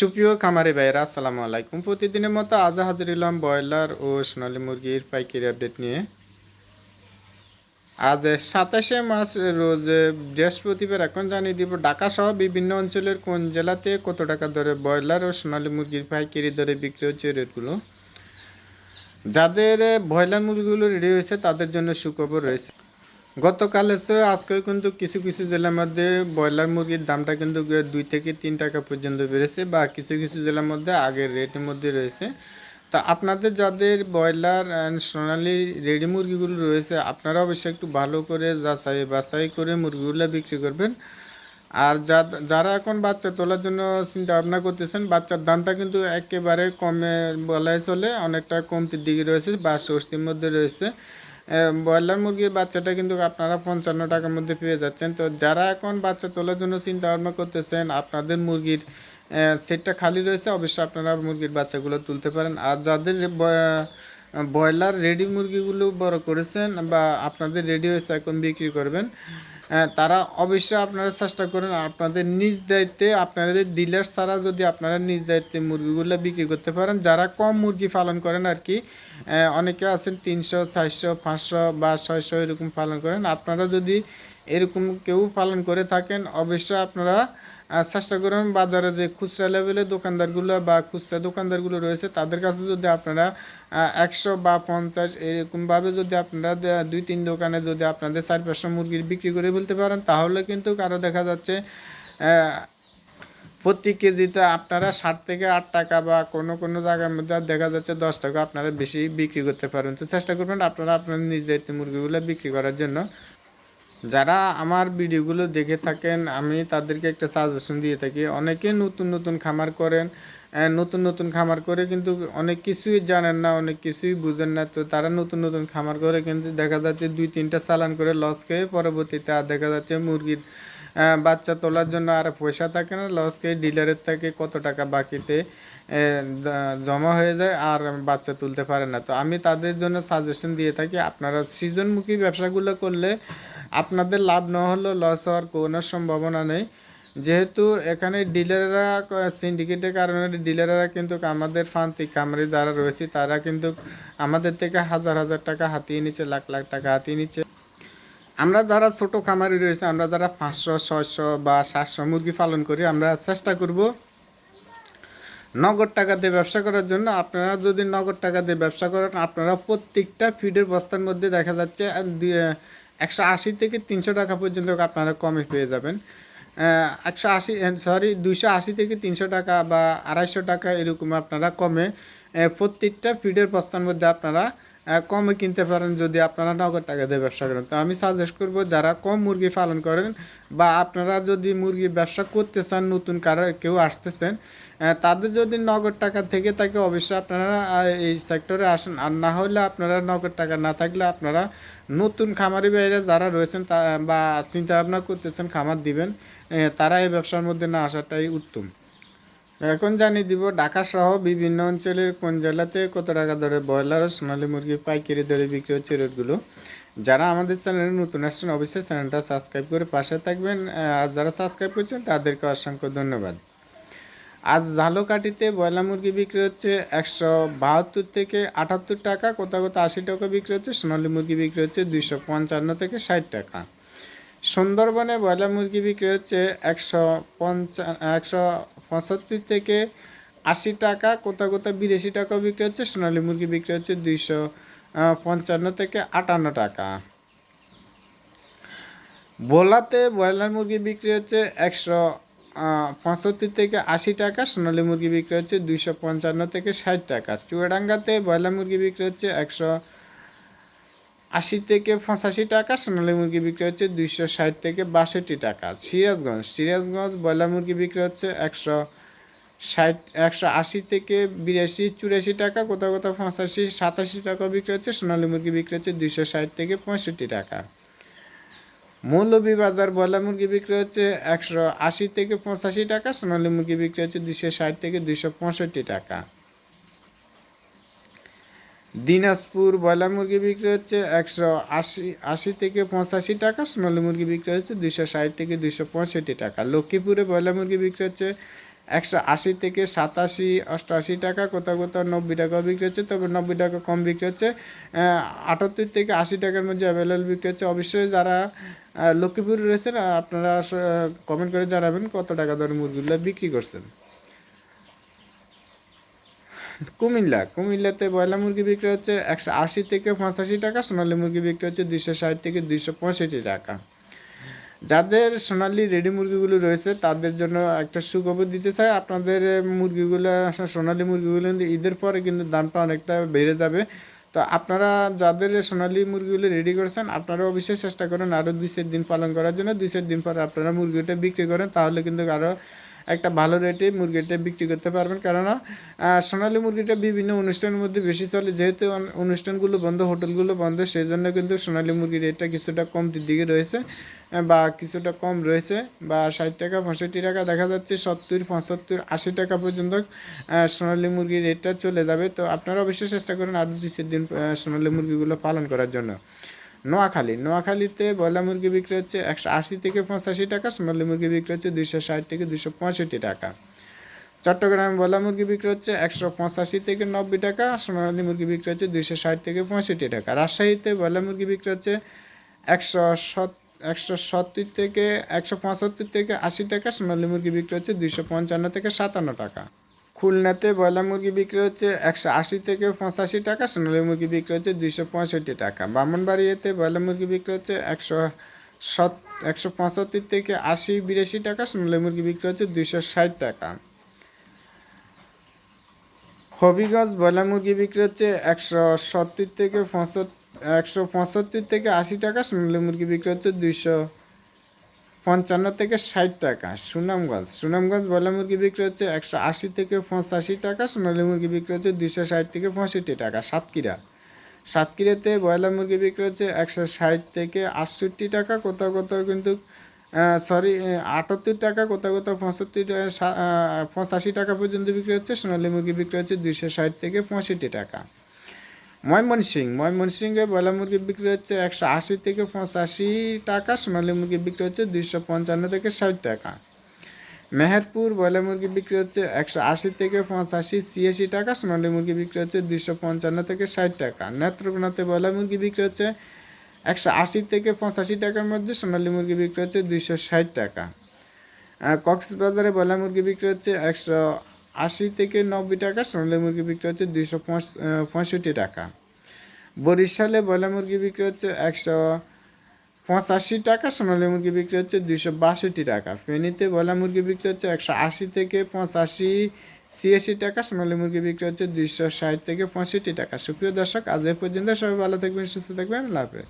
সুপ্রিয় খামারি ভাইয়েরা, আসসালামু আলাইকুম। প্রতিদিনের মতো আজ হাজির হলাম ব্রয়লার ও সোনালী মুরগির পাইকারি আপডেট নিয়ে। আজ সাতাশে মাস রোজ বৃহস্পতিবার এখন জানিয়ে দিব ঢাকা সহ বিভিন্ন অঞ্চলের কোন জেলাতে কত টাকা দরে ব্রয়লার ও সোনালী মুরগির পাইকারি দরে বিক্রি হচ্ছে রেটগুলো? যাদের ব্রয়লার মুরগিগুলো রেডি হয়েছে, তাদের জন্য সুখবর রয়েছে। গতকাল আজকে কিন্তু কিছু কিছু জেলার মধ্যে ব্রয়লার মুরগির দামটা কিন্তু দুই থেকে তিন টাকা পর্যন্ত বেড়েছে বা কিছু কিছু জেলার মধ্যে আগের রেটের মধ্যে রয়েছে। তা আপনাদের যাদের ব্রয়লার অ্যান্ড সোনালি রেডি মুরগিগুলো রয়েছে, আপনারা অবশ্যই একটু ভালো করে যাচাই বাছাই করে মুরগিগুলো বিক্রি করবেন। আর যারা এখন বাচ্চা তোলার জন্য চিন্তা ভাবনা করতেছেন, বাচ্চার দামটা কিন্তু একেবারে কমে বলাই চলে, অনেকটা কমতির দিকে রয়েছে বা ষষ্ঠীর মধ্যে রয়েছে। ব্রয়লার মুরগির বাচ্চাটা কিন্তু আপনারা পঞ্চান্ন টাকার মধ্যে পেয়ে যাচ্ছেন। তো যারা এখন বাচ্চা তোলার জন্য চিন্তা ভাবনা করতেছেন, আপনাদের মুরগির সেটটা খালি রয়েছে, অবশ্যই আপনারা মুরগির বাচ্চাগুলো তুলতে পারেন। আর যাদের ব্রয়লার রেডি মুরগিগুলো বড় করেছেন বা আপনাদের রেডি হয়েছে, এখন বিক্রি করবেন তারা অবশ্যই আপনারা চেষ্টা করেন আপনাদের নিজ দায়িত্বে, আপনাদের ডিলার ছাড়া যদি আপনারা নিজ দায়িত্বে মুরগিগুলো বিক্রি করতে পারেন, যারা কম মুরগি পালন করেন আর কি অনেকে আছেন তিনশো, চারশো, পাঁচশো বা ছয়শো এরকম পালন করেন। আপনারা যদি এরকম কেউ পালন করে থাকেন, অবশ্যই আপনারা চেষ্টা করুন বাজারে যে খুচরা লেভেলের দোকানদারগুলো বা খুচরা দোকানদারগুলো রয়েছে, তাদের কাছে যদি আপনারা একশো বা পঞ্চাশ এরকমভাবে যদি আপনারা দুই তিন দোকানে যদি আপনাদের চার পাঁচশো মুরগির বিক্রি করে ফেলতে পারেন, তাহলে কিন্তু কারও দেখা যাচ্ছে প্রতি কেজিতে আপনারা ষাট থেকে আট টাকা বা কোনো কোনো জায়গার মধ্যে দেখা যাচ্ছে দশ টাকা আপনারা বেশি বিক্রি করতে পারেন। তো চেষ্টা করবেন আপনারা আপনার নিজ দায়িত্বে মুরগিগুলো বিক্রি করার জন্য। যারা আমার ভিডিওগুলো দেখে থাকেন, আমি তাদেরকে একটা সাজেশন দিয়ে থাকি। অনেকে নতুন নতুন খামার করেন নতুন নতুন খামার করে কিন্তু অনেক কিছুই জানেন না, অনেক কিছুই বুঝেন না। তো তারা নতুন নতুন খামার করে কিন্তু দেখা যাচ্ছে দুই, তিনটা চালান করে লস খেয়ে পরবর্তীতে আর দেখা যাচ্ছে মুরগির বাচ্চা তোলার জন্য আর পয়সা থাকে না লস খেয়ে ডিলারের থেকে কত টাকা বাকিতে জমা হয়ে যায় আর বাচ্চা তুলতে পারে না। তো আমি তাদের জন্য সাজেশন দিয়ে থাকি, আপনারা সৃজনমুখী ব্যবসাগুলো করলে আপনাদের লাভ না হলেও লস হওয়ার কোনো সম্ভাবনা নেই। যেহেতু এখানে ডিলাররা সিন্ডিকেটের কারণে ডিলাররা কিন্তু আমাদের প্রান্তিক খামারে যারা রয়েছে, তারা কিন্তু আমাদের থেকে হাজার হাজার টাকা হাতিয়ে নিচ্ছে, লাখ লাখ টাকা হাতিয়ে নিচ্ছে। আমরা যারা ছোট খামারি রয়েছে, আমরা যারা পাঁচশো, ছয়শো বা সাতশো মুরগি পালন করি, আমরা চেষ্টা করব নগদ টাকা দিয়ে ব্যবসা করার জন্য। আপনারা যদি নগদ টাকা দিয়ে ব্যবসা করেন, আপনারা প্রত্যেকটা ফিডের বস্তার মধ্যে দেখা যাচ্ছে একশো আশি থেকে তিনশো টাকা পর্যন্ত আপনারা কমে পেয়ে যাবেন। একশো আশি সরি দুইশো আশি থেকে তিনশো টাকা বা আড়াইশো টাকা এরকম আপনারা কমে প্রত্যেকটা ফিডের বস্তার মধ্যে আপনারা কমে কিনতে পারেন যদি আপনারা নগদ টাকা দিয়ে ব্যবসা করেন। তো আমি সাজেস্ট করব যারা কম মুরগি পালন করেন বা আপনারা যদি মুরগি ব্যবসা করতে চান, নতুন কারও কেউ আসতেছেন তাদের যদি নগদ টাকা থেকে থাকে, অবশ্যই আপনারা এই সেক্টরে আসেন। আর না হলে আপনারা নগদ টাকা না থাকলে আপনারা নতুন খামারি বাইরে যারা রয়েছেন, তা, বা চিন্তা ভাবনা করতেছেন খামার দিবেন তারা এই ব্যবসার মধ্যে না আসাটাই উত্তম। এখন জানিয়ে দিব, ঢাকা সহ বিভিন্ন অঞ্চলের কোন জেলাতে কত টাকা ধরে ব্রয়লার ও সোনালী মুরগি পাইকারি দরে বিক্রি হচ্ছে রেটগুলো যারা আমাদের চ্যানেলে নতুন আসছেন, অবশ্যই চ্যানেলটা সাবস্ক্রাইব করে পাশে থাকবেন আর যারা সাবস্ক্রাইব করছেন, তাদেরকে অসংখ্য ধন্যবাদ। আজ ঝালকাঠিতে ব্রয়লার মুরগি বিক্রি হচ্ছে একশো বাহাত্তর থেকে আটাত্তর টাকা কোথাও কোথাও আশি টাকা বিক্রি হচ্ছে, সোনালী মুরগি বিক্রি হচ্ছে দুইশো পঞ্চান্ন থেকে ষাট টাকা। সুন্দরবনে ব্রয়লার মুরগি বিক্রি হচ্ছে একশো পঞ্চা, একশো পঁচাত্তর থেকে আশি টাকা কোথাও কোথাও বিরাশি টাকা বিক্রি হচ্ছে, সোনালী মুরগি বিক্রি হচ্ছে দুইশো পঞ্চান্ন থেকে আটান্ন টাকা। ভোলাতে ব্রয়লার মুরগি বিক্রি হচ্ছে একশো পঁচাত্তর থেকে আশি টাকা, সোনালী মুরগি বিক্রি হচ্ছে দুইশো পঞ্চান্ন থেকে ষাট টাকা। চুয়াডাঙ্গাতে ব্রয়লার মুরগি বিক্রি হচ্ছে একশো আশি থেকে পঁচাশি টাকা, সোনালী মুরগি বিক্রি হচ্ছে দুইশো ষাট থেকে বাষট্টি টাকা। সিরাজগঞ্জ সিরাজগঞ্জ ব্রয়লার মুরগি বিক্রি হচ্ছে একশো ষাট, একশো আশি থেকে বিরাশি, চুরাশি টাকা, কোথাও কোথাও পঁচাশি, সাতাশি টাকা বিক্রি হচ্ছে, সোনালী মুরগি বিক্রি হচ্ছে দুইশো ষাট থেকে পঁয়ষট্টি টাকা। মৌলভীবাজার ব্রয়লার মুরগি বিক্রি হচ্ছে একশো আশি থেকে পঁচাশি টাকা, সোনালী মুরগি বিক্রি হচ্ছে দুশো ষাট থেকে দুশো পঁয়ষট্টি টাকা। দিনাজপুর বয়লা মুরগি বিক্রি হচ্ছে একশো আশি আশি থেকে পঁচাশি টাকা, সোনালী মুরগি বিক্রি হচ্ছে দুশো ষাট থেকে দুশো পঁয়ষট্টি টাকা। লক্ষ্মীপুরে বয়লা মুরগি বিক্রি হচ্ছে একশো আশি থেকে সাতাশি, অষ্টআশি টাকা, কোথাও কোথাও নব্বই টাকা বিক্রি হচ্ছে, তবে নব্বই টাকা কম বিক্রি হচ্ছে। আটাত্তর থেকে আশি টাকার মধ্যে অ্যাভেলেবল বিক্রি হচ্ছে। অবশ্যই যারা লক্ষ্মীপুরে রয়েছেন, আপনারা কমেন্ট করে জানাবেন কত টাকা দরে মুরগিগুলো বিক্রি করছেন। কুমিল্লা, কুমিল্লাতে ব্রয়লার মুরগি বিক্রি হচ্ছে একশো আশি থেকে পঁচাশি টাকা, সোনালী মুরগি বিক্রি হচ্ছে দুইশো ষাট থেকে দুইশো পঁয়ষট্টি টাকা। যাদের সোনালি রেডি মুরগিগুলো রয়েছে, তাদের জন্য একটা সুখবর দিতে চাই। আপনাদের মুরগিগুলো, সোনালি মুরগিগুলো ঈদের পরে কিন্তু দামটা অনেকটা বেড়ে যাবে। তো আপনারা যাদের সোনালি মুরগিগুলো রেডি করেছেন আপনারা অবশ্যই চেষ্টা করেন আরও দুই চার দিন পালন করার জন্য। দুই চার দিন পরে আপনারা মুরগিটা বিক্রি করেন, তাহলে কিন্তু আরও একটা ভালো রেটে মুরগিটা বিক্রি করতে পারবেন। কেননা সোনালী মুরগিটা বিভিন্ন অনুষ্ঠানের মধ্যে বেশি চলে। যেহেতু অনুষ্ঠানগুলো বন্ধ, হোটেলগুলো বন্ধ সেই জন্য কিন্তু সোনালী মুরগির রেটটা কিছুটা কম দিকে রয়েছে বা কিছুটা কম রয়েছে, বা ষাট টাকা, পঁয়ষট্টি টাকা, দেখা যাচ্ছে সত্তর, পঁচাত্তর, আশি টাকা পর্যন্ত সোনালী মুরগির রেটটা চলে যাবে। তো আপনারা অবশ্যই চেষ্টা করেন আরও দুই দিন সোনালী মুরগিগুলো পালন করার জন্য। নোয়াখালী। নোয়াখালীতে ব্রয়লার মুরগি বিক্রি হচ্ছে একশো আশি থেকে পঁচাশি টাকা, সোনালী মুরগি বিক্রি হচ্ছে দুইশো ষাট থেকে দুইশো পঁয়ষট্টি টাকা। চট্টগ্রামে ব্রয়লার মুরগি বিক্রি হচ্ছে একশো পঁচাশি থেকে নব্বই টাকা, সোনালী মুরগি বিক্রি হচ্ছে দুইশো ষাট থেকে পঁয়ষট্টি টাকা। রাজশাহীতে ব্রয়লার মুরগি বিক্রি হচ্ছে একশো সত, একশো সত্তর থেকে একশো পঁচাত্তর থেকে আশি টাকা, সোনালী মুরগি বিক্রি হচ্ছে দুইশো পঞ্চান্ন থেকে সাতান্ন টাকা। খুলনাতে ব্রয়লার মুরগি বিক্রি হচ্ছে একশো আশি থেকে পঁচাশি টাকা, সোনালী মুরগি বিক্রি হচ্ছে দুইশো পঁয়ষট্টি টাকা। ব্রাহ্মণবাড়িয়াতে ব্রয়লার মুরগি বিক্রি হচ্ছে একশো সত, একশো পঁচাত্তর থেকে আশি বিরাশি টাকা, সোনালী মুরগি বিক্রি হচ্ছে দুইশো ষাট টাকা। হবিগঞ্জ ব্রয়লার মুরগি বিক্রি হচ্ছে একশো সত্তর থেকে পঁচাত্তর, একশো পঁচাত্তর থেকে আশি টাকা, সোনালী মুরগি বিক্রি হচ্ছে দুইশো পঞ্চান্ন থেকে ষাট টাকা। সুনামগঞ্জ। সুনামগঞ্জ ব্রয়লার মুরগি বিক্রি হচ্ছে একশো আশি থেকে পঁচাশি টাকা, সোনালী মুরগি বিক্রি হচ্ছে দুইশো ষাট থেকে পঁয়ষট্টি টাকা, সাতক্ষীরা। সাতক্ষীরাতে ব্রয়লার মুরগি বিক্রি হচ্ছে একশো ষাট থেকে আটষট্টি টাকা, কোথাও কোথাও কিন্তু সরি আটাত্তর টাকা, কোথাও কোথাও পঁচাত্তর পঁচাশি টাকা পর্যন্ত বিক্রি হচ্ছে, সোনালী মুরগি বিক্রি হচ্ছে দুইশো ষাট থেকে পঁয়ষট্টি টাকা। ময়মনসিং ময়মনসিংহে ব্রয়লার মুরগি বিক্রি হচ্ছে একশো আশি থেকে পঁচাশি টাকা, সোনালী মুরগি বিক্রি হচ্ছে দুইশো পঞ্চান্ন থেকে ষাট টাকা। মেহেরপুর ব্রয়লার মুরগি বিক্রি হচ্ছে একশো আশি থেকে পঁচাশি, ছিয়াশি টাকা, সোনালী মুরগি বিক্রি হচ্ছে দুইশো পঞ্চান্ন থেকে ষাট টাকা। নেত্রকোনাতে ব্রয়লার মুরগি বিক্রি হচ্ছে একশো আশি থেকে পঁচাশি টাকার মধ্যে, সোনালী মুরগি বিক্রি হচ্ছে দুইশো ষাট টাকা। কক্সবাজারে ব্রয়লার মুরগি বিক্রি হচ্ছে একশো আশি থেকে নব্বই টাকা, সোনালী মুরগি বিক্রি হচ্ছে দুইশো পঁয়ষট্টি টাকা। বরিশালে ব্রয়লার মুরগি বিক্রি হচ্ছে একশো পঁচাশি টাকা, সোনালী মুরগি বিক্রি হচ্ছে দুইশো বাষট্টি টাকা। ফেনীতে ব্রয়লার মুরগি বিক্রি হচ্ছে একশো আশি থেকে পঁচাশি, ছিয়াশি টাকা, সোনালী মুরগি বিক্রি হচ্ছে দুইশো ষাট থেকে পঁয়ষট্টি টাকা। সুপ্রিয় দর্শক, আজ এ পর্যন্ত সবাই ভালো থাকবেন, সুস্থ থাকবেন হাফেজ।